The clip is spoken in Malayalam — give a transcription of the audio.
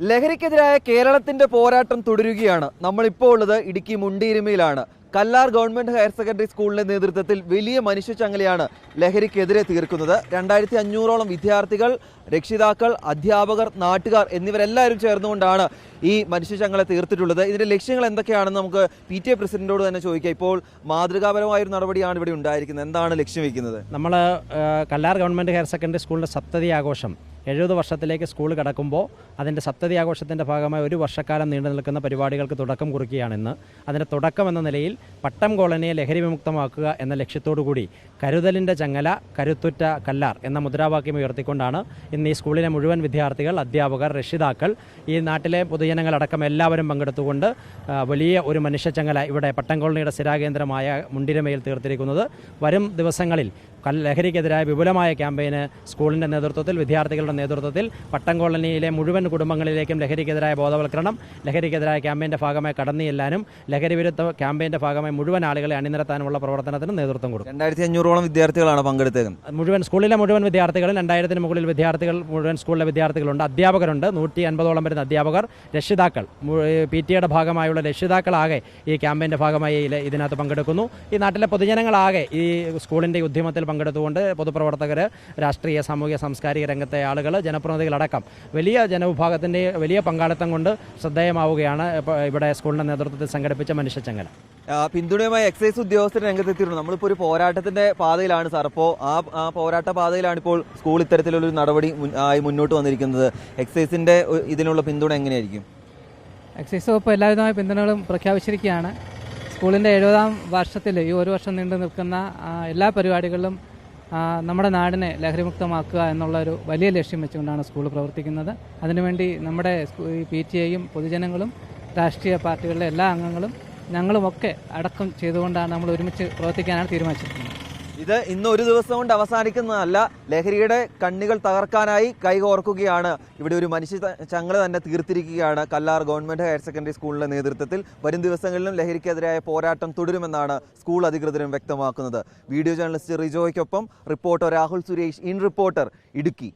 ലഹരിക്കെതിരായ കേരളത്തിന്റെ പോരാട്ടം തുടരുകയാണ്. നമ്മളിപ്പോൾ ഉള്ളത് ഇടുക്കി മുണ്ടിയിരുമയിലാണ് കല്ലാർ ഗവൺമെന്റ് ഹയർ സെക്കൻഡറി സ്കൂളിന്റെ നേതൃത്വത്തിൽ വലിയ മനുഷ്യച്ചങ്ങലയാണ് ലഹരിക്കെതിരെ തീർക്കുന്നത്. രണ്ടായിരത്തി അഞ്ഞൂറോളം വിദ്യാർത്ഥികൾ രക്ഷിതാക്കൾ അധ്യാപകർ നാട്ടുകാർ എന്നിവരെല്ലാവരും ചേർന്നുകൊണ്ടാണ് ഈ മനുഷ്യച്ചങ്ങല തീർത്തിട്ടുള്ളത്. ഇതിന്റെ ലക്ഷ്യങ്ങൾ എന്തൊക്കെയാണെന്ന് നമുക്ക് പി ടി എ പ്രസിഡന്റോട് തന്നെ ചോദിക്കാം. ഇപ്പോൾ മാതൃകാപരമായ ഒരു നടപടിയാണ് ഇവിടെ ഉണ്ടായിരിക്കുന്നത്. എന്താണ് ലക്ഷ്യം വെക്കുന്നത് നമ്മൾ കല്ലാർ ഗവൺമെന്റ് ഹയർ സെക്കൻഡറി സ്കൂളിന്റെ സപ്തതി ആഘോഷം എഴുപത് വർഷത്തിലേക്ക് സ്കൂൾ കടക്കുമ്പോൾ അതിന്റെ സപ്തതി ആഘോഷത്തിന്റെ ഭാഗമായി ഒരു വർഷക്കാലം നീണ്ടു നിൽക്കുന്ന പരിപാടികൾക്ക് തുടക്കം കുറിക്കുകയാണെന്ന്. അതിന്റെ തുടക്കം എന്ന നിലയിൽ പട്ടം കോളനിയെ ലഹരി വിമുക്തമാക്കുക എന്ന ലക്ഷ്യത്തോടു കൂടി കരുതലിന്റെ ചങ്ങല കരുത്തുറ്റ കല്ലാർ എന്ന മുദ്രാവാക്യം ഉയർത്തിക്കൊണ്ടാണ് ഇന്ന് ഈ സ്കൂളിലെ മുഴുവൻ വിദ്യാർത്ഥികൾ അധ്യാപകർ രക്ഷിതാക്കൾ ഈ നാട്ടിലെ പൊതുജനങ്ങളടക്കം എല്ലാവരും പങ്കെടുത്തുകൊണ്ട് വലിയ ഒരു മനുഷ്യച്ചങ്ങല ഇവിടെ പട്ടം കോളനിയുടെ സ്ഥിരാകേന്ദ്രമായ മുണ്ടിരമയിൽ തീർത്തിരിക്കുന്നത്. വരും ദിവസങ്ങളിൽ ലഹരിക്കെതിരായ വിപുലമായ ക്യാമ്പയിന് സ്കൂളിന്റെ നേതൃത്വത്തിൽ വിദ്യാർത്ഥികളുടെ നേതൃത്വത്തിൽ പട്ടം കോളനിയിലെ മുഴുവൻ കുടുംബങ്ങളിലേക്കും ലഹരിക്കെതിരായ ബോധവൽക്കരണം ലഹരിക്കെതിരായ ക്യാമ്പയിന്റെ ഭാഗമായി കടന്നിയെല്ലാനും ലഹരി വിരുദ്ധ ക്യാമ്പയിന്റെ ഭാഗമായി മുഴുവൻ ആളുകളെ അണിനിരത്താനുമുള്ള പ്രവർത്തനത്തിന് നേതൃത്വം കൊടുക്കും. രണ്ടായിരത്തി അഞ്ഞൂറോളം വിദ്യാർത്ഥികളാണ് പങ്കെടുത്തത് മുഴുവൻ സ്കൂളിലെ മുഴുവൻ വിദ്യാർത്ഥികളും രണ്ടായിരത്തിന് മുകളിൽ വിദ്യാർത്ഥികൾ മുഴുവൻ സ്കൂളിലെ വിദ്യാർത്ഥികളുണ്ട്. അധ്യാപകരുണ്ട്. നൂറ്റി അൻപതോളം വരുന്ന അധ്യാപകർ രക്ഷിതാക്കൾ. പി ടി എയുടെ ഭാഗമായുള്ള രക്ഷിതാക്കളാകെ ഈ ക്യാമ്പയിന്റെ ഭാഗമായി ഇതിനകത്ത് പങ്കെടുക്കുന്നു. ഈ നാട്ടിലെ പൊതുജനങ്ങളാകെ ഈ സ്കൂളിന്റെ ഉദ്യമത്തിൽ പങ്കെടുത്തുകൊണ്ട് പൊതുപ്രവർത്തകർ രാഷ്ട്രീയ സാമൂഹിക സാംസ്കാരിക രംഗത്തെ ആളുകൾ ജനപ്രതിനിധികളടക്കം വലിയ ജനവിഭാഗത്തിന്റെ വലിയ പങ്കാളിത്തം കൊണ്ട് ശ്രദ്ധേയമാവുകയാണ് ഇവിടെ സ്കൂളിന്റെ നേതൃത്വത്തിൽ സംഘടിപ്പിച്ച മനുഷ്യച്ചങ്ങല. പിന്തുണയുമായി എക്സൈസ് ഉദ്യോഗസ്ഥർ രംഗത്തെത്തിയിരുന്നു. നമ്മളിപ്പോൾ ഒരു പോരാട്ടത്തിന്റെ പാതയിലാണ് സാർ. അപ്പോൾ ആ ആ പോരാട്ട പാതയിലാണ് ഇപ്പോൾ സ്കൂൾ ഇത്തരത്തിലുള്ള ഒരു നടപടി ആയി മുന്നോട്ട് വന്നിരിക്കുന്നത്. എക്സൈസിന്റെ ഇതിനുള്ള പിന്തുണ എങ്ങനെയായിരിക്കും? എക്സൈസ് വകുപ്പ് എല്ലാവിധമായ പിന്തുണകളും പ്രഖ്യാപിച്ചിരിക്കുകയാണ്. സ്കൂളിന്റെ എഴുപതാം വർഷത്തിൽ ഈ ഒരു വർഷം നീണ്ടു നിൽക്കുന്ന എല്ലാ പരിപാടികളിലും നമ്മുടെ നാടിനെ ലഹരിമുക്തമാക്കുക എന്നുള്ള ഒരു വലിയ ലക്ഷ്യം വെച്ചുകൊണ്ടാണ് സ്കൂൾ പ്രവർത്തിക്കുന്നത്. അതിനുവേണ്ടി നമ്മുടെ പി ടി എയും പൊതുജനങ്ങളും രാഷ്ട്രീയ പാർട്ടികളിലെ എല്ലാ അംഗങ്ങളും ഞങ്ങളുമൊക്കെ അടക്കം ചെയ്തുകൊണ്ടാണ് നമ്മൾ ഒരുമിച്ച് പ്രവർത്തിക്കാനാണ് തീരുമാനിച്ചിരിക്കുന്നത്. ഇത് ഇന്ന് ഒരു ദിവസം കൊണ്ട് അവസാനിക്കുന്നതല്ല. ലഹരിയുടെ കണ്ണികൾ തകർക്കാനായി കൈകോർക്കുകയാണ് ഇവിടെ ഒരു മനുഷ്യ ചങ്ങല തന്നെ തീർത്തിരിക്കുകയാണ്. കല്ലാർ ഗവൺമെന്റ് ഹയർ സെക്കൻഡറി സ്കൂളിന്റെ നേതൃത്വത്തിൽ വരും ദിവസങ്ങളിലും ലഹരിക്കെതിരായ പോരാട്ടം തുടരുമെന്നാണ് സ്കൂൾ അധികൃതരും വ്യക്തമാക്കുന്നത്. Video journalist റിജോയ്ക്കൊപ്പം reporter Rahul Suresh in reporter Idukki.